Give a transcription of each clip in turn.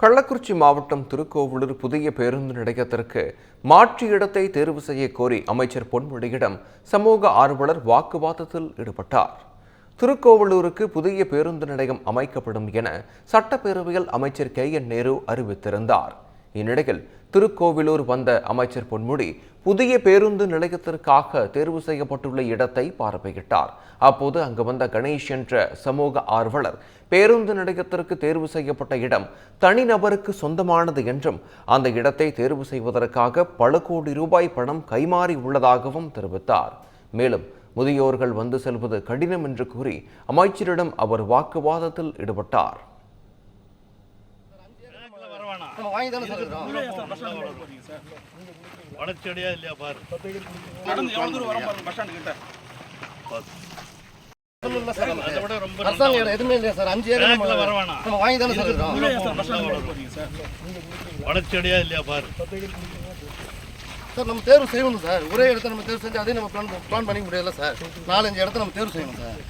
கள்ளக்குறிச்சி மாவட்டம் திருக்கோவிலூர் புதிய பேருந்து நிலையத்திற்கு மாற்று இடத்தை தேர்வு செய்ய கோரி அமைச்சர் பொன்முடியிடம் சமூக ஆர்வலர் வாக்குவாதத்தில் ஈடுபட்டார். திருக்கோவிலூருக்கு புதிய பேருந்து நிலையம் அமைக்கப்படும் என சட்டப்பேரவையில் அமைச்சர் கே என் நேரு அறிவித்திருந்தார். இந்நிலையில் திருக்கோவிலூர் வந்த அமைச்சர் பொன்முடி புதிய பேருந்து நிலையத்திற்காக தேர்வு செய்யப்பட்டுள்ள இடத்தை பார்வையிட்டார். அப்போது அங்கு வந்த கணேஷ் என்ற சமூக ஆர்வலர் பேருந்து நிலையத்திற்கு தேர்வு செய்யப்பட்ட இடம் தனிநபருக்கு சொந்தமானது என்றும் அந்த இடத்தை தேர்வு செய்வதற்காக பல கோடி ரூபாய் பணம் கைமாறி உள்ளதாகவும் தெரிவித்தார். மேலும் முதியோர்கள் வந்து செல்வது கடினம் என்று கூறி அமைச்சரிடம் அவர் வாக்குவாதத்தில் ஈடுபட்டார். நம்ம வாங்கி தானே சார் வளர்ச்சியடையா இல்லையா பாரு. நடந்து எவ்வளவு தூரம் வரோம் பாருங்க பஸ். ஸ்டாண்டு கிட்ட வளர்ச்சியடையா இல்லையா பாரு. சார் நம்ம தேர்வு செய்யணும் சார். ஒரே இடத்த நம்ம தேர்வு செஞ்சு அதே நம்ம பிளான் பிளான் பண்ணிக்க முடியல சார். நாலஞ்சு இடத்த நம்ம தேர்வு செய்யணும் சார்.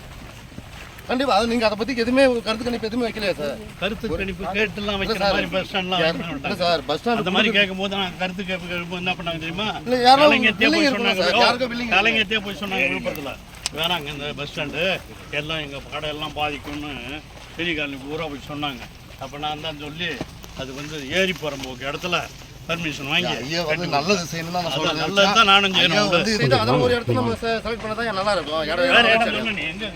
கண்டிப்பா. அது நீங்க அதை பத்தி எதுவுமே கருத்து கணிப்பு எதுவுமே வைக்கலையா சார்? கருத்து கணிப்பு கேட்டுலாம் இல்ல வைக்கிற. மாதிரி பஸ் ஸ்டாண்ட்லாம். சார் பஸ் அந்த மாதிரி ஸ்டாண்ட் கேட்கும் போது நான் கருத்து கேட்பு கேட்கும்போது என்ன பண்ணாங்க தெரியுமா? இல்ல, யாரோ கலைஞர்ட்டே billing போய் சொன்னாங்க. கலைஞர்ட்டே போய் சொன்னாங்க விழுப்புரத்துல. வேணாங்க இந்த பஸ் ஸ்டாண்டு எல்லாம் எங்க கடை எல்லாம் பாதிக்கும்னு பெரிய காலனி பூரா போய் சொன்னாங்க. அப்ப நான் தான் சொல்லி அது வந்து ஏரி போறம்போக்கு இடத்துல. பர்மிஷன் வாங்கி ஐயா வந்து நல்லது செய்யணும் தான் நான் சொல்றேன். நல்லது தான் நானும் செய்யணும். வந்து அதான் ஒரு இடத்துல நம்ம செலக்ட் பண்ணா தான் நல்லா இருக்கும். இடம் எங்க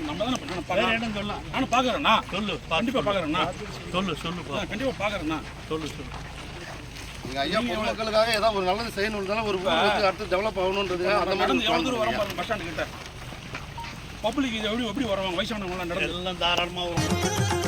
நம்ம தானே பண்ணணும்? இடம் சொல்லலாம். நானும் பார்க்குறேண்ணா சொல்லு கண்டிப்பா பார்க்குறேண்ணா சொல்லு சொல்லு பா. கண்டிப்பா பார்க்குறேண்ணா சொல்லு சொல்லு. நீங்க ஐயா பொதுமக்களுக்காக ஏதாவது ஒரு நல்லது செய்யணும் தானே ஒரு அடுத்து டெவலப் ஆகணுன்றது அந்த நடந்து எவ்வளவு தூரம் வரோம் பாருங்க பஸ் ஸ்டாண்டு கிட்ட பப்ளிக் இது எப்படி எப்படி வருவாங்க? வயசானவங்களாம் நடந்து எல்லாம் தாராளமாக